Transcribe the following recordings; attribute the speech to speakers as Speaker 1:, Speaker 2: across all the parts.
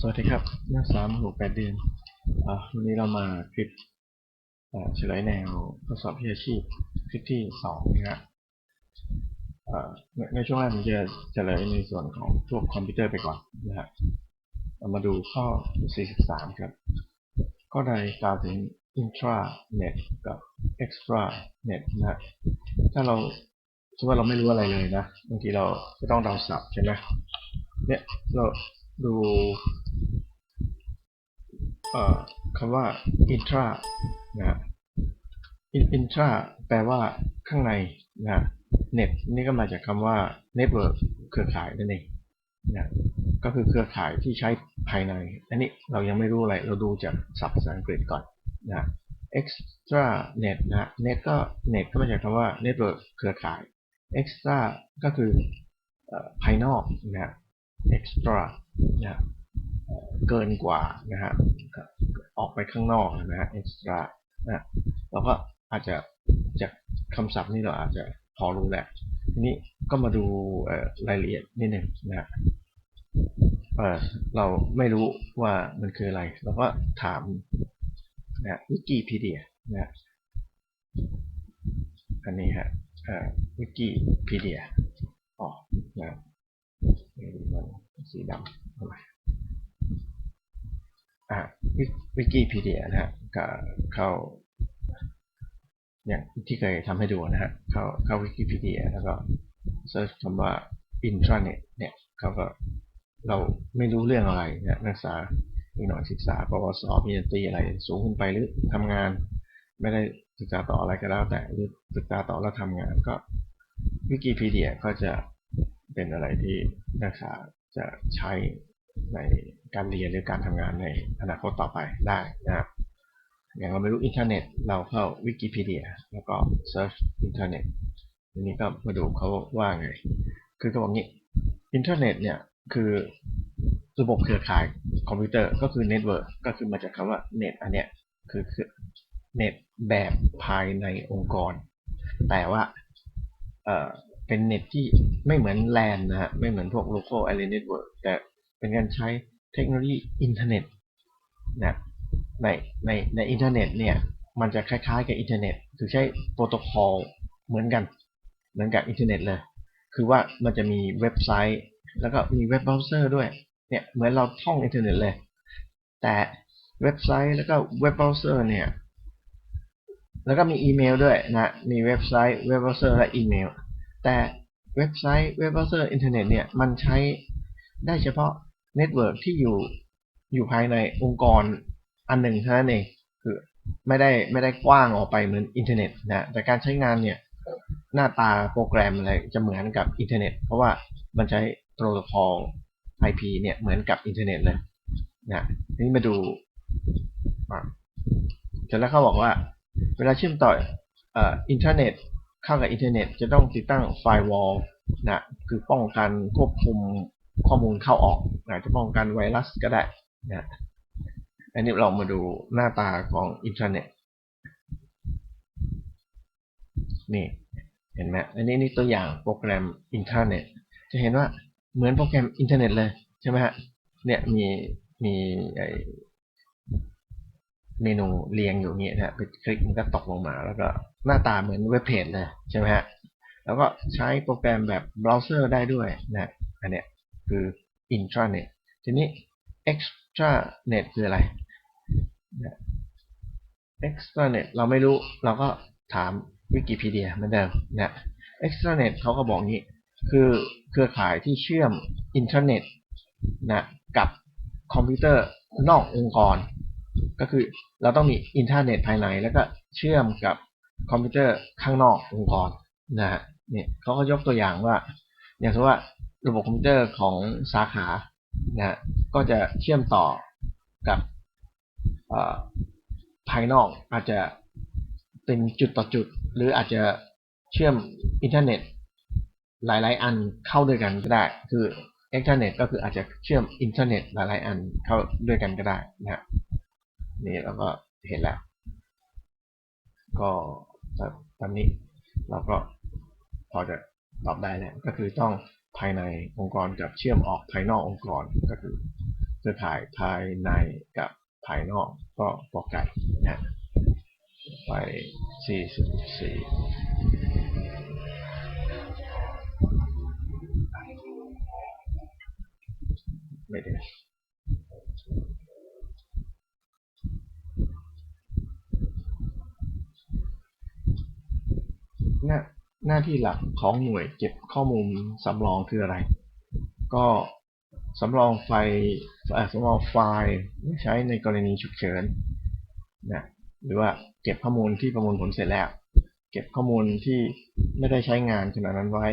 Speaker 1: สวัสดีครับนักศึกษาหกแปดเดือนวันนี้เรามาคลิปเฉลยแนวทดสอบวิชาชีพคลิปที่สองนะครับในช่วงแรกผมจะเฉลยในส่วนของพวกคอมพิวเตอร์ไปก่อนนะครับเรามาดูข้อ 43 ครับ ข้อใดกล่าวถึง intranet กับ extranet นะฮะถ้าเราสมมติว่าเราไม่รู้อะไรเลยนะบางทีเราจะต้องเดาศัพท์ใช่ไหมเนี่ยเราดู คำว่า intra นะ intra แปลว่าข้างในนะ net นี่ก็มาจากคำว่า network เครือข่ายนั่นเองนะก็คือเครือข่ายที่ใช้ภายใน อันนี้เรายังไม่รู้อะไร เราดูจากศัพท์ภาษาอังกฤษก่อนนะ extra net นะ net ก็ net ก็มาจากคำว่า network เครือข่าย extra ก็คือภายนอกนะ extra นะ เกินกว่านะฮะออกไปข้างนอกนะฮะ extra นะเราก็อาจจะจากคำศัพท์นี่เราอาจจะพอรู้แหละทีนี้ก็มาดูรายละเอียดนิดหนึ่งนะฮะเเราไม่รู้ว่ามันคืออะไร เราก็ถามนะวิกิพีเดียนะอันนี้ฮะวิกิพีเดียอ๋อนะมันสีดำทำไม วิวิกิพีเดียนะฮะก็เข้า อย่างที่เคยทำให้ดูนะฮะ เข้าเข้าวิกิพีเดียแล้วก็เซิร์ชคำว่า intranet เนี่ยเขาก็เราไม่รู้เรื่องอะไรเนี่ยนักศึกษาอีกหน่อยศึกษาปวสปริญญาตรีอะไรสูงขึ้นไปหรือทำงาน ไม่ได้ศึกษาต่ออะไรก็แล้วแต่หรือศึกษาต่อแล้วทำงานก็วิกิพีเดียก็จะเป็นอะไรที่นักศึกษาจะใช้ ในการเรียนหรือการทำงานในอนาคตต่อไปได้นะครับอย่างเราไม่รู้อินเทอร์เน็ตเราเข้าวิกิพีเดียแล้วก็เซิร์ชอินเทอร์เน็ตทีนี้ก็มาดูเขาว่าไง คือเขาบอกงี้อินเทอร์เน็ตเนี่ยคือระบบเครือข่ายคอมพิวเตอร์ก็คือเน็ตเวิร์กก็คือมาจากคำว่าเน็ตอันเนี้ยคือคือเน็ตแบบภายในองค์กร แต่ว่าเอ่อเป็นเน็ตที่ไม่เหมือนแลนนะฮะไม่เหมือนพวก local area network แต่ เป็นการใช้เทคโนโลยีอินเทอร์เน็ตนะในในในอินเทอร์เน็ตเนี่ยมันจะคล้ายๆกับอินเทอร์เน็ตคือใช้โปรโตคอลเหมือนกัน เหมือนกับอินเทอร์เน็ตเลย คือว่ามันจะมีเว็บไซต์ แล้วก็มีเว็บเบราว์เซอร์ด้วยเนี่ยเหมือนเราท่องอินเทอร์เน็ตเลย แต่เว็บไซต์แล้วก็เว็บเบราว์เซอร์เนี่ยแล้วก็มีอีเมลด้วยนะมีเว็บไซต์เว็บเบราว์เซอร์และอีเมลแต่เว็บไซต์เว็บเบราว์เซอร์อินเทอร์เน็ตเนี่ยมันใช้ได้เฉพาะ เน็ตเวิร์กที่อยู่อยู่ภายในองค์กรอันหนึ่งเท่านั้นเองคือไม่ได้ไม่ได้กว้างออกไปเหมือนอินเทอร์เน็ตนะแต่การใช้งานเนี่ยหน้าตาโปรแกรมอะไรจะเหมือนกับอินเทอร์เน็ต เพราะว่ามันใช้โปรโตคอล IP เนี่ยเหมือนกับอินเทอร์เน็ตเลยนะนี้มาดูอะเสร็จแล้วเขาบอกว่า เวลาเชื่อมต่อเอ่ออินเทอร์เน็ตเข้ากับอินเทอร์เน็ต จะต้องติดตั้งไฟวอลนะคือป้องกันควบคุม ข้อมูลเข้าออกอาจจะป้องกันไวรัสก็ได้นะอันนี้เรามาดูหน้าตาของอินเทอร์เน็ตนี่เห็นไหมอันนี้นี่ตัวอย่างโปรแกรมอินเทอร์เน็ตจะเห็นว่าเหมือนโปรแกรมอินเทอร์เน็ตเลยใช่ไหมฮะเนี่ยมีมีไอเมนูเรียงอยู่เนี่ยนะฮะไปคลิกมันก็ตกลงมา แล้วก็หน้าตาเหมือนเว็บเพจเลยใช่ไหมฮะแล้วก็ใช้โปรแกรมแบบเบราว์เซอร์ได้ด้วยนะอันเนี้ย คือ intranet ทีนี้ extranet คืออะไร extranet เราไม่รู้เราก็ถามวิกิพีเดียเหมือนเดิมนะ extranet เขาก็บอกงี้ คือเครือข่ายที่เชื่อมอินเทอร์เน็ตนะกับคอมพิวเตอร์นอกองค์กร ก็คือเราต้องมีอินเทอร์เน็ตภายใน แล้วก็เชื่อมกับคอมพิวเตอร์ข้างนอกองค์กรนะฮะเนี่ยเขาก็ยกตัวอย่างว่า อย่างเช่นว่า ระบบคอมพิวเตอร์ของสาขานะก็จะเชื่อมต่อกับภายนอกอาจจะเป็นจุดต่อจุด หรืออาจจะเชื่อมอินเทอร์เน็ต หลาย ๆ อันเข้าด้วยกันก็ได้ คืออินเทอร์เน็ตก็คืออาจจะเชื่อมอินเทอร์เน็ตหลาย ๆ อันเข้าด้วยกันก็ได้นะฮะนี่เราก็เห็นแล้ว ก็ตอนนี้เราก็พอจะตอบได้แล้วก็คือต้อง ภายในองค์กรกับเชื่อมออกภายนอกองค์กรก็คือเครือข่ายภายในกับภายนอกก็กอไก่นะไปสี่สิบสี่ไม่ได้น้า หน้าที่หลักของหน่วยเก็บข้อมูลสำรองคืออะไร ก็สำรองไฟล์สำรองไฟล์ใช้ในกรณีฉุกเฉินนะหรือว่าเก็บข้อมูลที่ประมวลผลเสร็จแล้ว เก็บข้อมูลที่ไม่ได้ใช้งานขณะนั้นไว้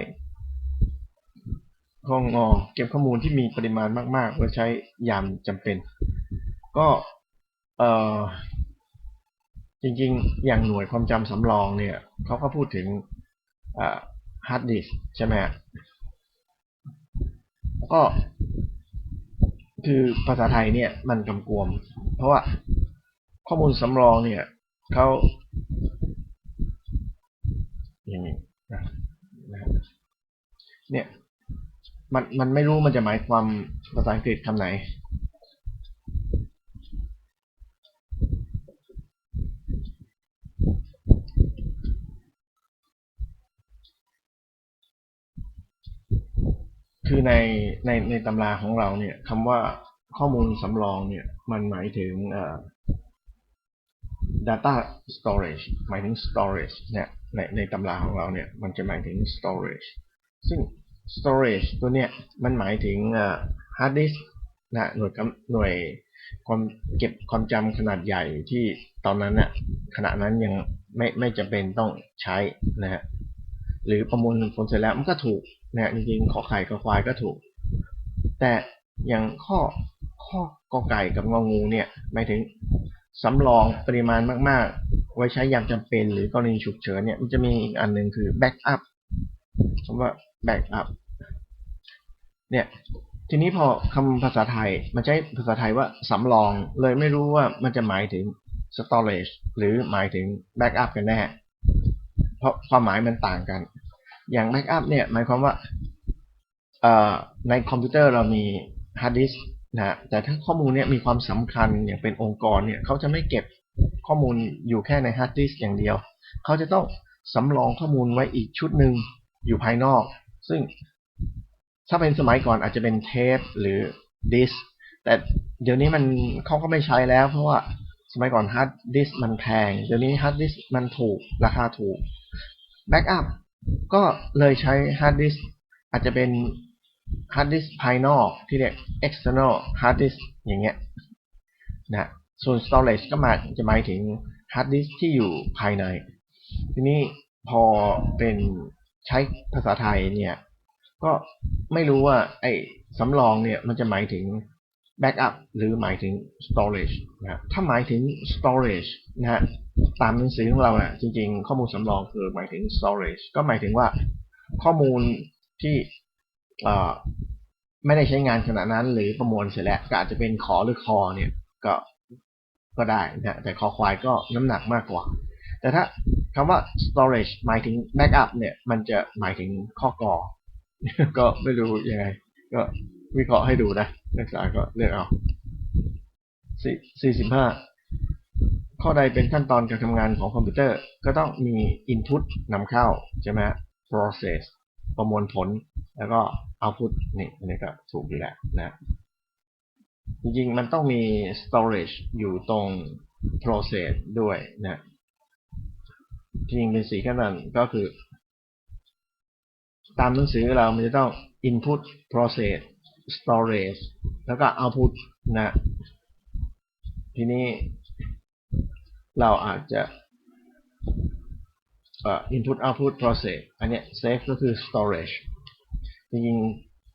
Speaker 1: ข้องอเก็บข้อมูลที่มีปริมาณมากๆไว้ใช้ยามจำเป็น ก็เออจริงๆ อย่างหน่วยความจำสำรองเนี่ยเขาก็พูดถึง ฮาร์ดดิสใช่ไหมฮะก็คือภาษาไทยเนี่ยมันกำกวม เพราะว่าข้อมูลสำรองเนี่ยเขาอย่างนี้นะนะเนี่ยมันมันไม่รู้มันจะหมายความภาษาอังกฤษคำไหน คือในในในตำราของเราเนี่ยคำว่าข้อมูลสำรองเนี่ยมันหมายถึงเอ่อ data storage หมายถึง storage เนี่ยในในตำราของเราเนี่ยมันจะหมายถึง storage ซึ่ง storage ตัวเนี้ยมันหมายถึงเอ่อ hard disk นะหน่วยหน่วยความเก็บความจำขนาดใหญ่ที่ตอนนั้นน่ะขณะนั้นยังไม่ไม่จำเป็นต้องใช้นะฮะหรือประมวลผลเสร็จแล้วมันก็ถูก นะจริงๆขอไข่กับควายก็ถูก แต่อย่างข้อข้อกอไก่กับงองูเนี่ยหมายถึงสำรองปริมาณมากๆ ไว้ใช้ยามจำเป็นหรือกรณีฉุกเฉินเนี่ยมันจะมีอีกอันหนึ่งคือ backup คำว่า backup เนี่ยทีนี้พอคำภาษาไทยมันใช้ภาษาไทยว่าสำรองเลยไม่รู้ว่ามันจะหมายถึง storage หรือหมายถึง backup กันแน่ เพราะความหมายมันต่างกัน อย่าง backup เนี่ยหมายความว่าในคอมพิวเตอร์เรามี hard disk นะแต่ถ้าข้อมูลเนี่ยมีความสำคัญอย่างเป็นองค์กรเนี่ยเขาจะไม่เก็บข้อมูลอยู่แค่ใน hard disk อย่างเดียว เขาจะต้องสำรองข้อมูลไว้อีกชุดหนึ่งอยู่ภายนอก ซึ่งถ้าเป็นสมัยก่อนอาจจะเป็นเทปหรือดิสแต่เดี๋ยวนี้มันเขาก็ไม่ใช้แล้ว เพราะว่าสมัยก่อนฮาร์ดดิสมันแพง เดี๋ยวนี้ฮาร์ดดิสมันถูกราคาถูกแบ็กอัพ ก็เลยใช้ฮาร์ดดิสอาจจะเป็นฮาร์ดดิสภายนอกที่เรียก external hard disk อย่างเงี้ยนะส่วน storage ก็มาจะหมายถึงฮาร์ดดิสที่อยู่ภายใน ทีนี้พอเป็นใช้ภาษาไทยเนี่ย ก็ไม่รู้ว่าไอ้สำรองเนี่ยมันจะหมายถึง backup หรือหมายถึง storage นะถ้าหมายถึง storage นะฮะ ตามหนังสือของเราอะจริง ๆ ข้อมูลสำรองคือหมายถึง storage ก็หมายถึงว่าข้อมูลที่ไม่ได้ใช้งานขณะนั้นหรือประมวลเสร็จแล้วก็อาจจะเป็นขอหรือคอเนี่ยก็ก็ได้นะแต่คอควายก็น้ำหนักมากกว่า แต่ถ้าคำว่า storage หมายถึง backup เนี่ย มันจะหมายถึงข้อกอก็ไม่รู้ยังไง ก็วิเคราะห์ให้ดูนะนักศึกษาก็เลือกเอาสี่สิบห้า ข้อใดเป็นขั้นตอนการทำงานของคอมพิวเตอร์ ก็ต้องมี input นำเข้า ใช่ไหม process ประมวลผล แล้วก็ output นี่อันนี้ก็ถูกอยู่แล้วนะ จริงๆ มันต้องมี storage อยู่ตรง process ด้วยนะ จริงเป็นสีขั้นตอนก็คือ ตามหนังสือเรามันจะต้อง input process storage แล้วก็ output นะ ทีนี้ เราอาจจะ input output process อันนี้ save ก็คือ storage จริง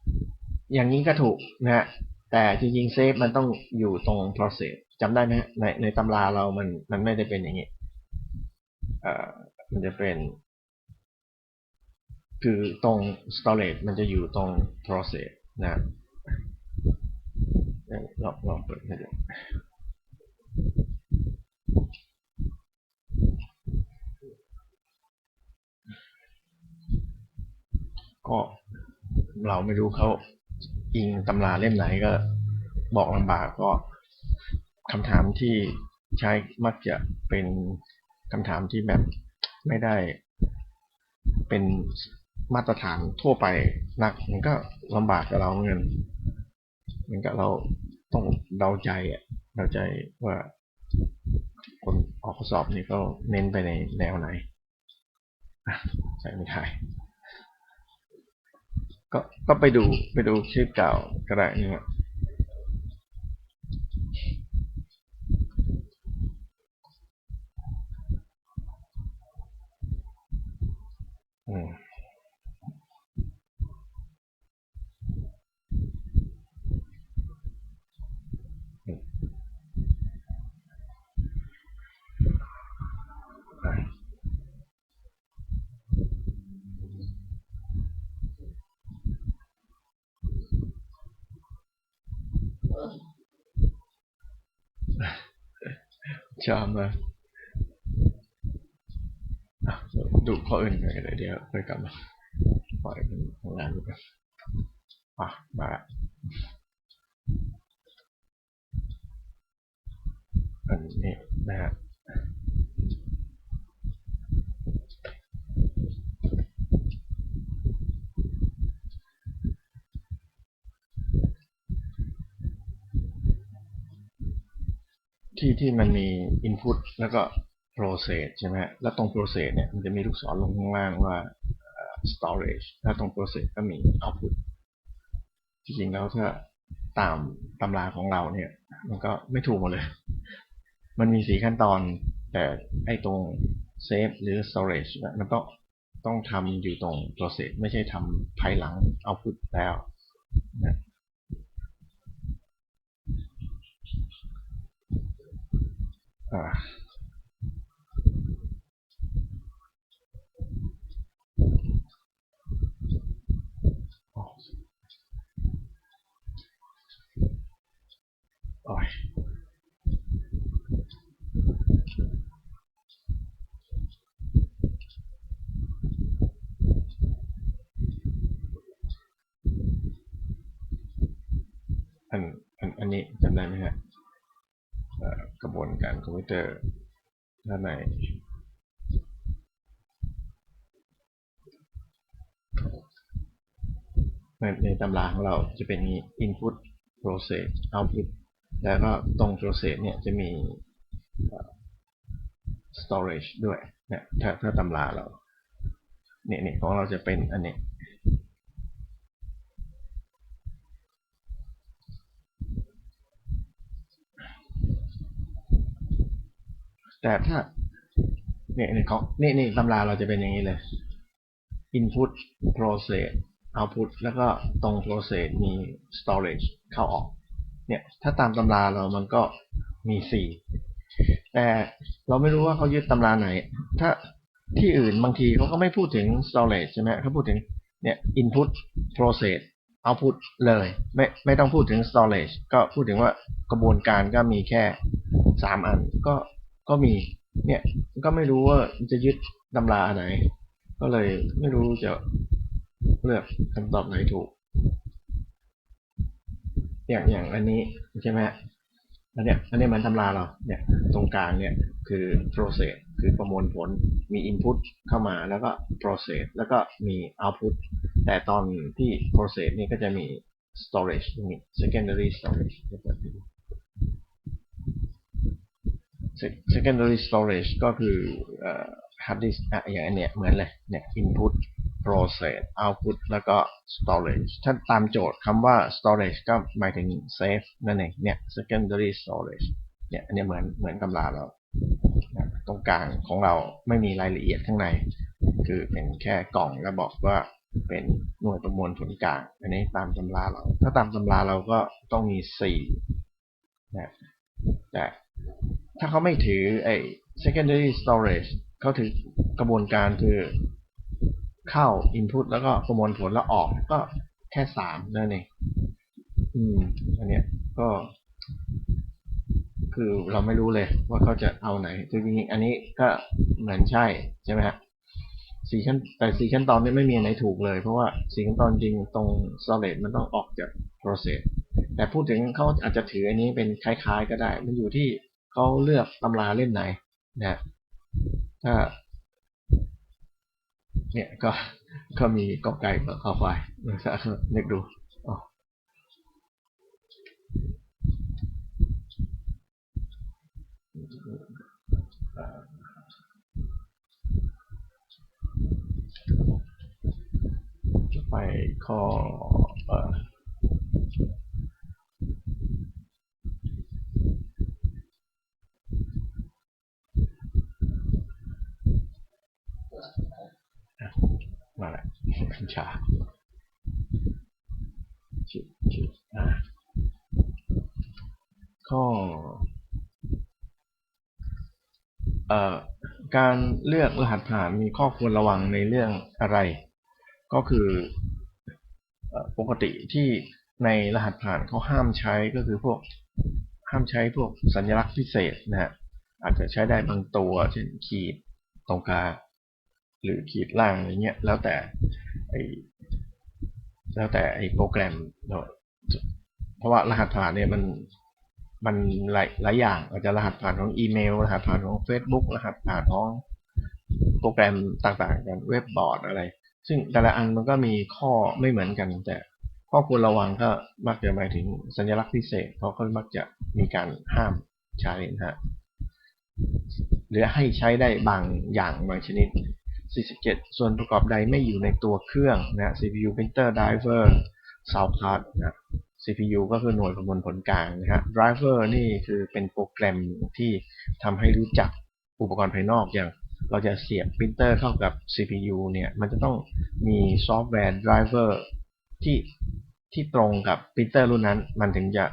Speaker 1: ๆ อย่างนี้ก็ถูกนะฮะ แต่จริงๆ save มันต้องอยู่ตรง process จำได้ไหมในในตำราเรามันมันไม่ได้เป็นอย่างนี้เอ่อมันจะเป็น คือตรง storage มันจะอยู่ตรง process นะลองลองเปิดให้ดู ก็เราไม่รู้เขาอิงตำราเล่มไหนก็บอกลำบากก็คำถามที่ใช้มักจะเป็นคำถามที่แบบไม่ได้เป็นมาตรฐานทั่วไปนักมันก็ลำบากกับเราเหมือนกันกับเราต้องเดาใจอะเดาใจว่าคนออกข้อสอบนี่ก็เน้นไปในแนวไหนใช่ไม่ได้ ก็ก็ไปดูไปดูคลิปเก่าก็ได้นะครับอืม ชอบมาดูข้ออื่นกันเลยเดี๋ยวค่อยกลับมาปล่อยมันทำงานดูกันอะมาละอันนี้นะฮะ ที่มันมี input แล้วก็ process ใช่ไหมแล้วตรง process เนี่ยมันจะมีลูกศรลงข้างล่างว่าเอ่อ storage แล้วตรง process ก็มี output จริงๆแล้วถ้าตามตำราของเราเนี่ย มันก็ไม่ถูกหมดเลย มันมีสีขั้นตอน แต่ไอ้ตรง save หรือ storage เนี่ยมันต้องต้องทำอยู่ตรง process ไม่ใช่ทำภายหลัง output แล้วนะอ่า โอ้ยอันอันอันนี้จำได้ไหมฮะ กระบวนการคอมพิวเตอร์ด้านในในตำราของเราจะเป็นมี input process output แล้วก็ตรง process เนี่ยจะมีเอ่อ storage ด้วยเนี่ยถ้าถ้าตำราเราเนี่ยเนี่ยของเราจะเป็นอันนี้ แต่ถ้าเนี่ยเนี่ยของนี่นี่ตำราเราจะเป็นอย่างนี้เลย input process output แล้วก็ตรง process มี storage เข้าออก เนี่ยถ้าตามตำราเรามันก็มีสี่แต่เราไม่รู้ว่าเขายึดตำราไหน ถ้าที่อื่นบางทีเขาก็ไม่พูดถึง storage ใช่ไหมเขาพูดถึงเนี่ย input process output เลย ไม่ไม่ต้องพูดถึง storage ก็พูดถึงว่ากระบวนการก็มีแค่สามอันก็ ก็มี เนี่ยก็ไม่รู้ว่าจะยึดตำราอันไหน ก็เลยไม่รู้จะเลือกคำตอบไหนถูก อย่างอย่างอันนี้ใช่ไหมอันเนี้ยอันนี้มันตำราเรา เนี่ยตรงกลางเนี่ยคือ process คือประมวลผลมี input เข้ามาแล้วก็ process แล้วก็มี output แต่ตอนที่ process นี่ก็จะมี storage ตรงนี้ secondary storage เดี๋ยวเปิดให้ดู Sec- secondary storage ก็คือเอ่อ hard disk อะอย่างเนี้ยเหมือนเลยเนี่ย input process output แล้วก็ storage ถ้าตามโจทย์คำว่า storage ก็หมายถึง save นั่นเองเนี่ย secondary storage เนี่ยอันนี้เหมือนเหมือนตำราเราตรงกลางของเราไม่มีรายละเอียดข้างใน คือเป็นแค่กล่องแล้วบอกว่าเป็นหน่วยประมวลผลกลาง อันนี้ตามตำราเรา ถ้าตามตำราเราก็ต้องมีสี่นะแต่ ถ้าเขาไม่ถือไอ้ secondary storage เขาถือกระบวนการคือเข้า input แล้วก็ประมวลผลแล้วออกก็แค่สามนั่นเองอืม อันเนี้ยก็ คือเราไม่รู้เลยว่าเขาจะเอาไหนจริงๆอันนี้ก็เหมือนใช่ใช่ไหมฮะสี่ขั้นแต่สี่ขั้นตอนนี้ไม่มีไหนถูกเลย เพราะว่าสี่ขั้นตอนจริงตรง solid มันต้องออกจาก process แต่พูดถึงเขาอาจจะถืออันนี้เป็นคล้าย ๆ ก็ได้ มันอยู่ที่ เขาเลือกตำราเล่มไหนนะถ้าเนี่ยก็ก็มีกอไก่กับขอควายนะครับนึกดูอ๋อจะไปข้อ เอ่อมาล้วกัญชาชิชิอ่าข้อเอ่อการเลือกรหัสผ่านมีข้อควรระวังในเรื่องอะไร ก็คืออปกติที่ในรหัสผ่านเขาห้ามใช้ก็คือพวกห้ามใช้พวกสัญลักษณ์พิเศษนะฮะอาจจะใช้ได้บางตัว เช่นขีดตรงกลาง หรือขีดล่างอะไรเงี้ยแล้วแต่ไอแล้วแต่ไอโปรแกรมเนอะเพราะว่ารหัสผ่านเนี่ยมันมันหลายหลายอย่าง อาจจะรหัสผ่านของอีเมล รหัสผ่านของ Facebook รหัสผ่านของโปรแกรมต่างๆกันเว็บบอร์ดอะไร ซึ่งแต่ละอันมันก็มีข้อไม่เหมือนกัน แต่ข้อควรระวังก็มักจะหมายถึงสัญลักษณ์พิเศษเขาก็มักจะมีการห้ามใช้นะฮะหรือให้ใช้ได้บางอย่างบางชนิด 47 ส่วนประกอบใดไม่อยู่ในตัวเครื่องนะ CPU printer driver sound card นะ CPU ก็คือหน่วยประมวลผลกลางนะฮะ driver นี่คือเป็นโปรแกรมที่ทำให้รู้จักอุปกรณ์ภายนอกอย่างเราจะเสียบปรินเตอร์เข้ากับ CPU เนี่ย มันจะต้องมีซอฟต์แวร์ driver ที่ที่ตรงกับปรินเตอร์รุ่นนั้น มันถึงจะ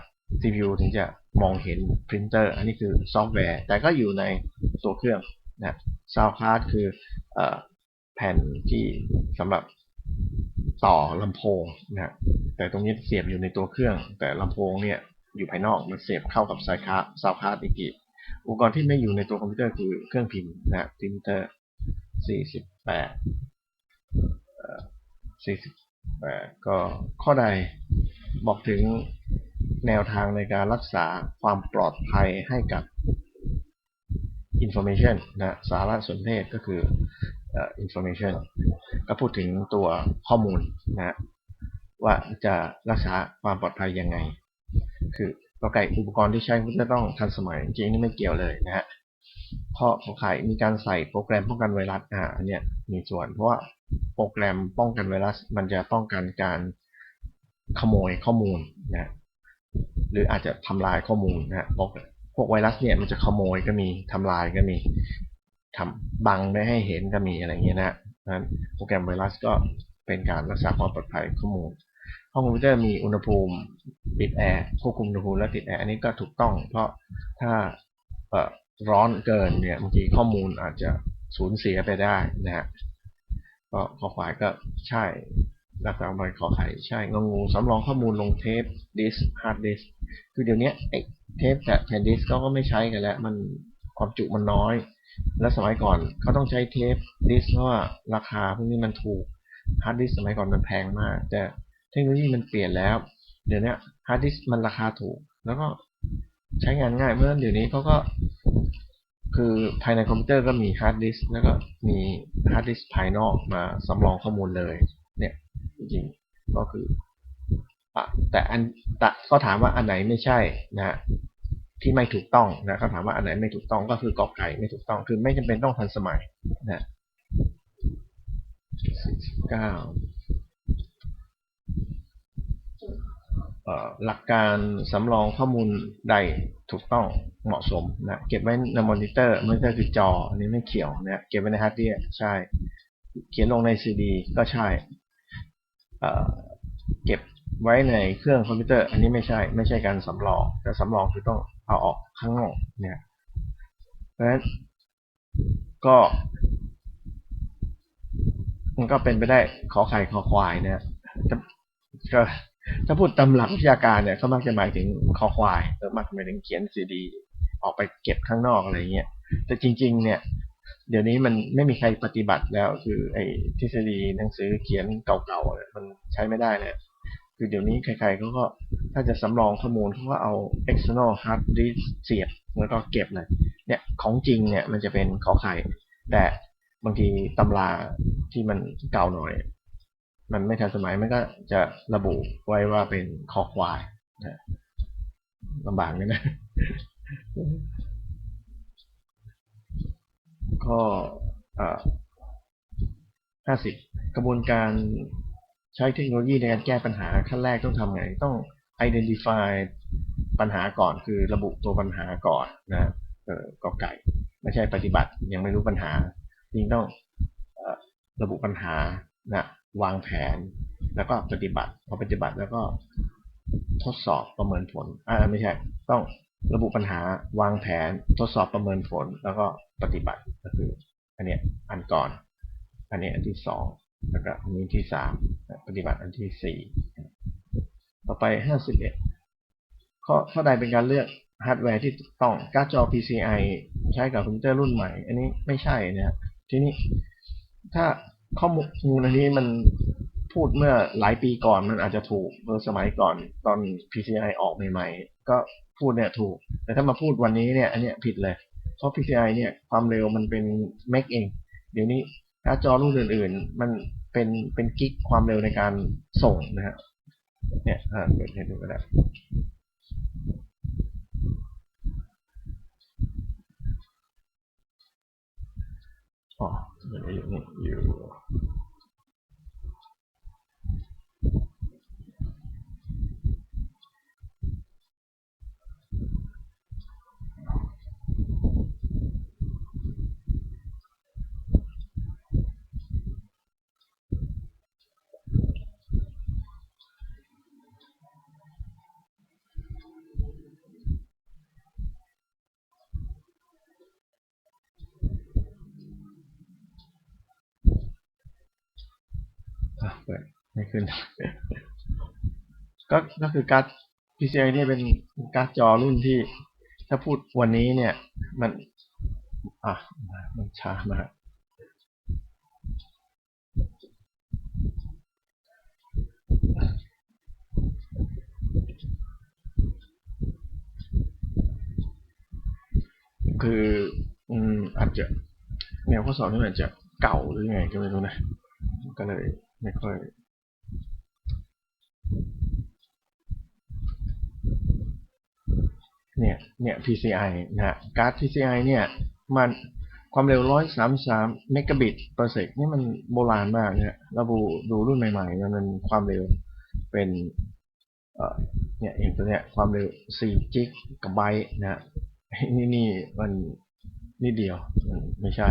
Speaker 1: CPU ถึงจะมองเห็นปรินเตอร์ อันนี้คือซอฟต์แวร์ แต่ก็อยู่ในตัวเครื่องนะ sound card คืออ แผ่นที่สำหรับต่อลำโพงนะแต่ตรงนี้เสียบอยู่ในตัวเครื่อง แต่ลำโพงเนี่ยอยู่ภายนอกมันเสียบเข้ากับสายคาร์ซาวคาร์ดอีกทีอุปกรณ์ที่ไม่อยู่ในตัวคอมพิวเตอร์คือเครื่องพิมพ์นะพิมพ์เตอร์ 48 48 ก็ข้อใดบอกถึงแนวทางในการรักษาความปลอดภัยให้กับ information นะสารสนเทศก็คือ information ก็พูดถึงตัวข้อมูลนะว่าจะรักษาความปลอดภัยยังไง คือเราไก่อุปกรณ์ที่ใช้ก็จะต้องทันสมัยจริงๆนี่ไม่เกี่ยวเลยนะฮะข้อขอไข่มีการใส่โปรแกรมป้องกันไวรัสอ่าอันเนี้ยมีส่วนเพราะว่าโปรแกรมป้องกันไวรัส มันจะป้องกันการขโมยข้อมูลนะหรืออาจจะทำลายข้อมูลนะพวกพวกไวรัสเนี่ยมันจะขโมยก็มีทำลายก็มี ทำบังไม่ให้เห็นก็มีอะไรเงี้ยนะนั้นโปรแกรมไวรัสก็เป็นการรักษาความปลอดภัยข้อมูล ห้องคอมพิวเตอร์มีอุณหภูมิปิดแอร์ควบคุมอุณหภูมิและติดแอร์อันนี้ก็ถูกต้อง เพราะถ้าร้อนเกินเนี่ยบางทีข้อมูลอาจจะสูญเสียไปได้นะฮะก็ขอควายก็ใช่รักษาไว้ขอไข่ใช่งงงูสำรองข้อมูลลงเทปดิสฮาร์ดดิสคือเดี๋ยวนี้เทปแต่แผ่นดิสก็ก็ไม่ใช้กันแล้วมันความจุมันน้อย และสมัยก่อนเขาต้องใช้เทปดิสเพราะว่าราคาพวกนี้มันถูกฮาร์ดดิสสมัยก่อนมันแพงมาก แต่เทคโนโลยีมันเปลี่ยนแล้ว เดี๋ยวนี้ฮาร์ดดิสมันราคาถูก แล้วก็ใช้งานง่ายเพราะฉะนั้นเดี๋ยวนี้เขาก็คือภายในคอมพิวเตอร์ก็มีฮาร์ดดิสแล้วก็มีฮาร์ดดิสภายนอกมาสำรองข้อมูลเลย เนี่ยจริงก็คือแต่อันแต่ก็ถามว่าอันไหนไม่ใช่นะ ที่ไม่ถูกต้องนะเขาถามว่าอันไหนไม่ถูกต้องก็คือกอไก่ไม่ถูกต้อง คือไม่จำเป็นต้องทันสมัยนะเก้าหลักการสำรองข้อมูลใดถูกต้องเหมาะสมนะเก็บไว้ในมอนิเตอร์มอนิเตอร์คือจออันนี้ไม่เขียวนะเก็บไว้ในฮาร์ดดิสก์ใช่ เขียนลงในซีดีก็ใช่เก็บไว้ในเครื่องคอมพิวเตอร์ อันนี้ไม่ใช่ไม่ใช่การสำรองแต่สำรองคือต้อง เอาออกข้างนอกเนี่ยเพราะฉะนั้นก็ มันก็เป็นไปได้ขอไข่ขอควายเนี่ยก็ถ้าพูดตำหลักวิชาการเนี่ยเขามักจะหมายถึงคอควายหรือมักหมายถึงเขียนซีดี ออกไปเก็บข้างนอกอะไรเงี้ยแต่จริง ๆ เนี่ย เดี๋ยวนี้มันไม่มีใครปฏิบัติแล้ว คือไอ้ทฤษฎีหนังสือเขียนเก่าๆมันใช้ไม่ได้เลย คือเดี๋ยวนี้ใครๆเขาก็ถ้าจะสำรองข้อมูลเขาก็เอา external hard disk เสียบแล้วก็เก็บเลยเนี่ยของจริงเนี่ยมันจะเป็นขอไข่ แต่บางทีตำราที่มันเก่าหน่อย มันไม่ทันสมัยมันก็จะระบุไว้ว่าเป็นคอควายนะลำบากเลยนะข้อห้าสิบกระบวนการ ใช้เทคโนโลยีในการแก้ปัญหาขั้นแรกต้องทำไง ต้อง identify ปัญหาก่อนคือระบุตัวปัญหาก่อนนะเออกอไก่ ไม่ใช่ปฏิบัติยังไม่รู้ปัญหาจริงต้องระบุปัญหานะวางแผนแล้วก็ปฏิบัติพอปฏิบัติแล้วก็ทดสอบประเมินผลอ่าไม่ใช่ ต้องระบุปัญหาวางแผนทดสอบประเมินผล แล้วก็ปฏิบัติก็คือ อันเนี้ยอันก่อน อันนี้อันที่สอง แล้วก็อันนี้ที่สามปฏิบัติอันที่สี่ต่อไปห้าสิบเอ็ดข้อข้อใดเป็นการเลือกฮาร์ดแวร์ที่ถูกต้องการ์ดจอ PCI ใช้กับคอมพิวเตอร์รุ่นใหม่ อันนี้ไม่ใช่นะทีนี้ถ้าข้อมูลอันนี้มันพูดเมื่อหลายปีก่อนมันอาจจะถูกเมื่อสมัยก่อนตอน PCI ออกใหม่ๆ ก็พูดเนี่ยถูก แต่ถ้ามาพูดวันนี้เนี่ยอันเนี้ยผิดเลย เพราะ PCI เนี่ยความเร็วมันเป็นเมกเอง เดี๋ยวนี้ การ์ดจอรุ่นอื่น ๆ มันเป็นเป็นกิกความเร็วในการส่งนะฮะเนี่ยอ่าเปิดให้ดูก็ได้อ๋ออยู่นี่อยู่ เปิดไม่ขึ้น ก็ก็คือการ์ด PCI เนี่ยเป็นการ์ดจอรุ่นที่ ถ้าพูดวันนี้เนี่ย มัน อะมันช้ามากคืออืมอาจจะแนวข้อสอบนี่มันอาจจะเก่าหรือไงก็ไม่รู้นะ ก็เลย ไม่ค่อยเนี่ย เนี่ย PCI นะฮะการ์ด PCI เนี่ย มันความเร็ว 133 เมกะบิต per sec นี่มันโบราณมากเนี่ยเราดูดูรุ่นใหม่ๆ มันความเร็วเป็นเนี่ยเองตัวเนี้ยความเร็ว 4 จิกกะไบต์นะฮะนี่นี่มันนิดเดียวมันไม่ใช่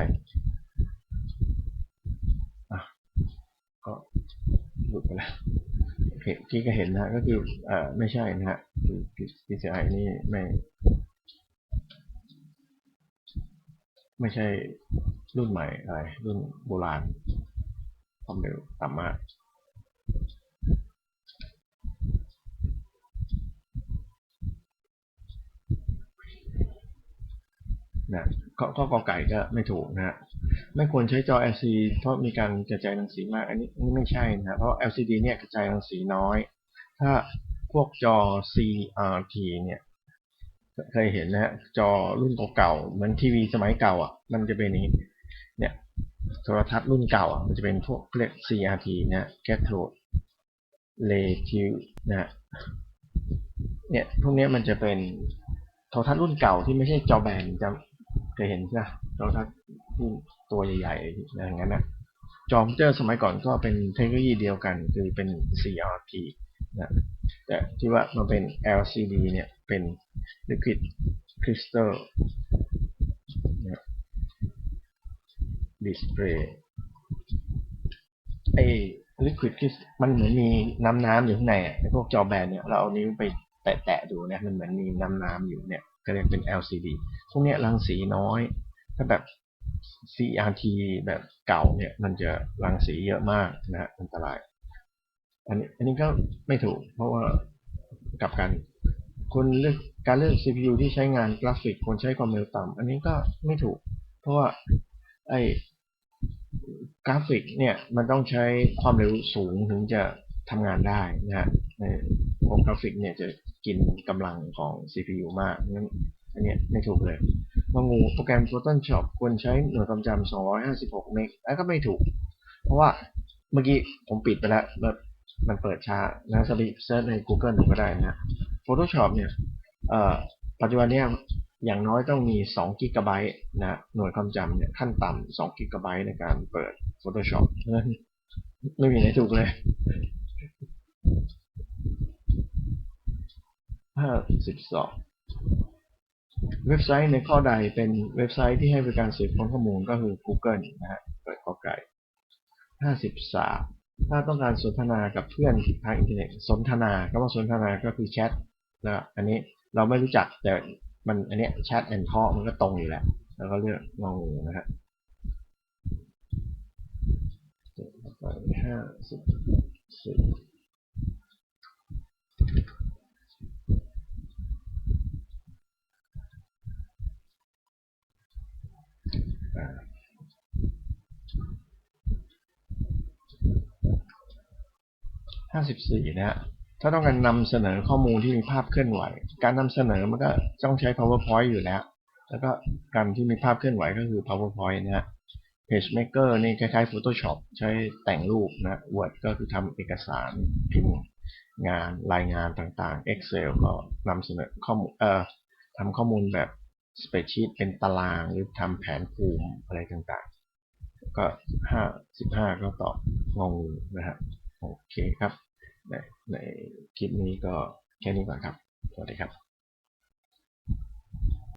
Speaker 1: อะ ก็ หลุดไปแล้วโอเคที่ก็เห็นนะก็คือเอ่อไม่ใช่นะฮะคือ PCI นี่ไม่ ไม่ใช่รุ่นใหม่อะไรรุ่นโบราณความเร็วต่ำมากนะข้อข้อกอไก่ก็ไม่ถูกนะฮะ ไม่ควรใช้จอ LCD เพราะมีการกระจายรังสีมาก อันนี้ไม่ใช่นะเพราะ LCD เนี่ยกระจายรังสีน้อย ถ้าพวกจอ CRT เนี่ยเคยเห็นนะฮะจอรุ่นเก่าๆเหมือนทีวีสมัยเก่าอะ มันจะเป็นนี้เนี่ยโทรทัศน์รุ่นเก่าอะมันจะเป็นพวกเรียก CRT นะ Cathode Ray Tube นะฮะเนี่ยพวกนี้มันจะเป็นโทรทัศน์รุ่นเก่าที่ไม่ใช่จอแบนจะเคยเห็นใช่ไหมโทรทัศน์ที่ ตัวใหญ่ๆอะไรอย่างนั้นนะจอมเตอร์สมัยก่อนก็เป็นเทคโนโลยีเดียวกัน คือเป็น CRT นะแต่ที่ว่ามันเป็น LCD เนี่ยเป็น Liquid Crystal นะ Display ไอ้ Liquid Crystal มันเหมือนมีน้ำน้ำอยู่ข้างในอะพวกจอแบนเนี่ยเราเอานิ้วไปแตะๆดูเนี่ยมันเหมือนมีน้ำน้ำอยู่เนี่ยก็เรียกเป็น LCD พวกเนี้ยรังสีน้อย ถ้าแบบ CRT แบบเก่าเนี่ยมันจะรังสีเยอะมากนะฮะอันตราย อันนี้อันนี้ก็ไม่ถูก เพราะว่ากลับกันคนเลือกการเลือก CPU ที่ใช้งานกราฟิกควรใช้ความเร็วต่ำอันนี้ก็ไม่ถูก เพราะว่าไอ้กราฟิกเนี่ยมันต้องใช้ความเร็วสูงถึงจะทำงานได้นะฮะในโปรกราฟิกเนี่ยจะกินกำลังของ CPU มากงั้นอันเนี้ยไม่ถูกเลย งองูโปรแกรม Photoshop ควรใช้หน่วยความจำ256เมกแล้วก็ไม่ถูก เพราะว่าเมื่อกี้ผมปิดไปแล้วแล้วมันเปิดช้านะสบิเซิร์ชใน Google ดูก็ได้นะ Photoshop เนี่ยเอ่อปัจจุบันเนี่ยอย่างน้อยต้องมี2กิกะไบต์นะหน่วยความจำเนี่ยขั้นต่ำ2กิกะไบต์ในการเปิด Photoshop เพราะไม่มีไหนถูกเลยห้าสิบสอง เว็บไซต์ในข้อใดเป็นเว็บไซต์ที่ให้บริการสืบค้นข้อมูลก็คือ Google นะฮะเปิดข้อไก่ห้าสิบสามถ้าต้องการสนทนากับเพื่อนทางอินเทอร์เน็ตสนทนาคำว่าสนทนาก็คือแชทนะอันนี้เราไม่รู้จักแต่มันอันเนี้ยแชทแอนทอมันก็ตรงอยู่แล้ว แล้วก็เลือกงองูนะฮะไปห้าสิบสี่ ห้าสิบสี่นะฮะถ้าต้องการนำเสนอข้อมูลที่มีภาพเคลื่อนไหว การนำเสนอมันก็ต้องใช้ powerpoint อยู่แล้ว แล้วก็การที่มีภาพเคลื่อนไหวก็คือ powerpoint นะฮะ pagemaker นี่คล้ายๆ photoshop ใช้แต่งรูปนะ word ก็คือทำเอกสารพิมพ์งานรายงานต่างๆ excel ก็นำเสนอข้อมูลเอ่อทำข้อมูลแบบ spreadsheet เป็นตารางหรือทำแผนภูมิอะไรต่างๆ ก็ห้าสิบห้าก็ตอบงงนะฮะโอเคครับ ในในคลิปนี้ก็แค่นี้ก่อนครับ สวัสดีครับ